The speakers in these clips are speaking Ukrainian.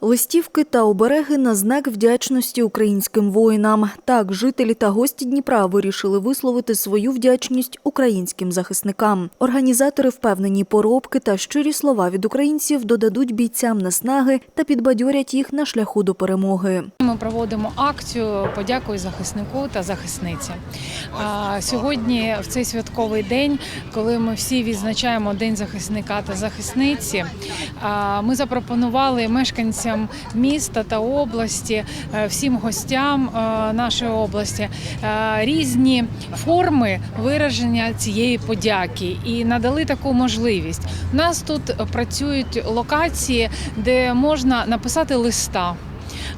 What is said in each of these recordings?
Листівки та обереги на знак вдячності українським воїнам. Так, жителі та гості Дніпра вирішили висловити свою вдячність українським захисникам. Організатори впевнені, поробки та щирі слова від українців додадуть бійцям наснаги та підбадьорять їх на шляху до перемоги. Ми проводимо акцію Подякуй захиснику та захисниці. Сьогодні, в цей святковий день, коли ми всі відзначаємо День захисника та захисниці, ми запропонували мешканцям міста та області, е, всім гостям е, нашої області е, різні форми вираження цієї подяки і надали таку можливість. У нас тут працюють локації, де можна написати листа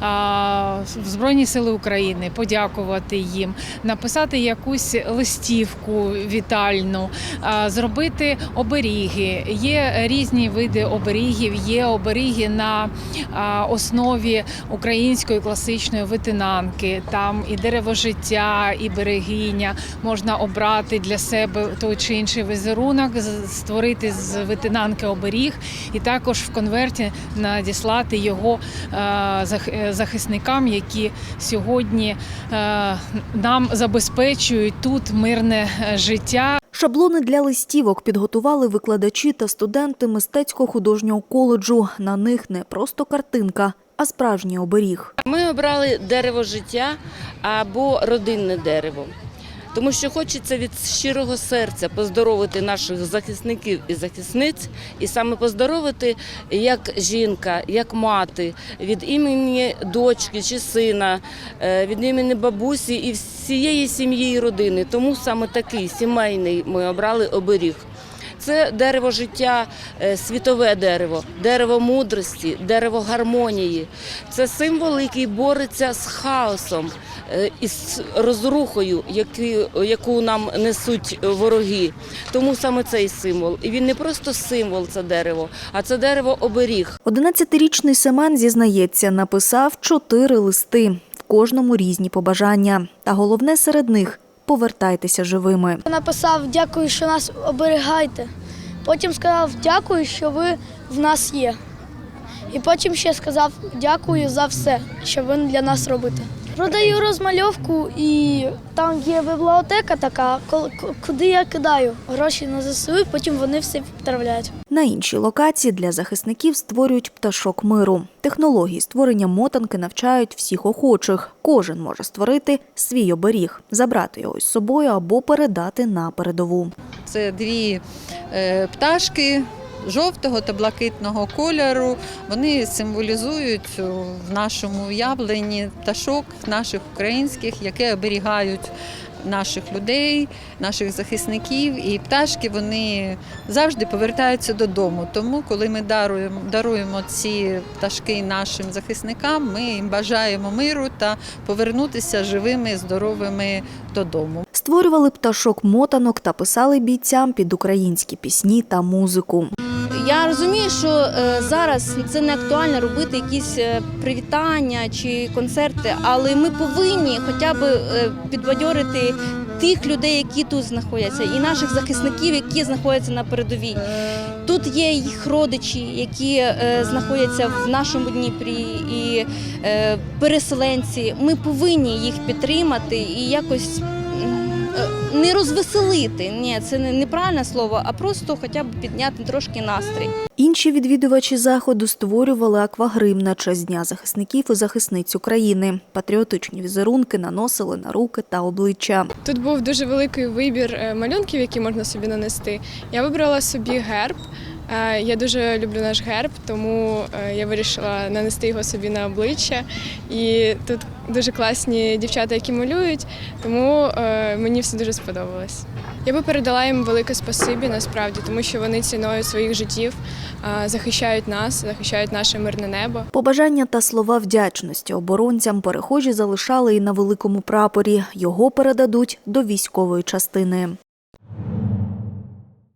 в Збройні Сили України, подякувати їм, написати якусь листівку вітальну, зробити оберіги. Є різні види оберігів, є оберіги на основі української класичної витинанки. Там і дерево життя, і берегиня. Можна обрати для себе той чи інший візерунок, створити з витинанки оберіг, і також в конверті надіслати його е, захисникам, які сьогодні е, нам забезпечують тут мирне е, життя. Шаблони для листівок підготували викладачі та студенти мистецько-художнього коледжу. На них не просто картинка, а справжній оберіг. Ми обрали дерево життя або родинне дерево. Тому що хочеться від щирого серця поздоровити наших захисників і захисниць, і саме поздоровити як жінка, як мати, від імені дочки чи сина, е, від імені бабусі і всієї сім'ї і родини. Тому саме такий сімейний ми обрали оберіг. Це дерево життя, е, світове дерево, дерево мудрості, дерево гармонії. Це символ, який бореться з хаосом е, і з розрухою, які- яку нам несуть вороги. Тому саме цей символ. І він не просто символ, це дерево, а це дерево оберіг. 11-річний Семен зізнається, написав чотири листи, в кожному різні побажання. Та головне серед них повертайтеся живими. Написав дякую, що нас оберігаєте. Потім сказав дякую, що ви в нас є. І потім ще сказав дякую за все, що ви для нас робите. Продаю розмальовку і там є бібліотека така, куди я кидаю гроші на ЗСУ, і потім вони все відправляють. На іншій локації для захисників створюють пташок миру. Технології створення мотанки навчають всіх охочих. Кожен може створити свій оберіг, забрати його з собою або передати на передову. Це дві е, пташки жовтого та блакитного кольору. Вони символізують в нашому уявленні пташок наших українських, які оберігають наших людей, наших захисників. І пташки вони завжди повертаються додому. Тому, коли ми даруємо, даруємо ці пташки нашим захисникам, ми їм бажаємо миру та повернутися живими, здоровими додому. Створювали пташок мотанок та писали бійцям під українські пісні та музику. Я розумію, що е, зараз це не актуально робити якісь е, привітання чи концерти, але ми повинні хоча б е, підбадьорити тих людей, які тут знаходяться, і наших захисників, які знаходяться на передовій. Тут є їх родичі, які знаходяться в нашому Дніпрі, і переселенці. Ми повинні їх підтримати і якось. Не розвеселити, ні, це не неправильне слово, а просто хоча б підняти трошки настрій. Інші відвідувачі заходу створювали аквагрим на честь Дня захисників і захисниць України. Патріотичні візерунки наносили на руки та обличчя. Тут був дуже великий вибір е, малюнків, які можна собі нанести. Я вибрала собі герб. Е, Я дуже люблю наш герб, тому е, я вирішила нанести його собі на обличчя. І тут дуже класні дівчата, які малюють, тому е, мені все дуже сподобалось. Я би передала їм велике спасибі насправді, тому що вони ціною своїх життів захищають нас, захищають наше мирне небо. Побажання та слова вдячності оборонцям перехожі залишали і на великому прапорі. Його передадуть до військової частини.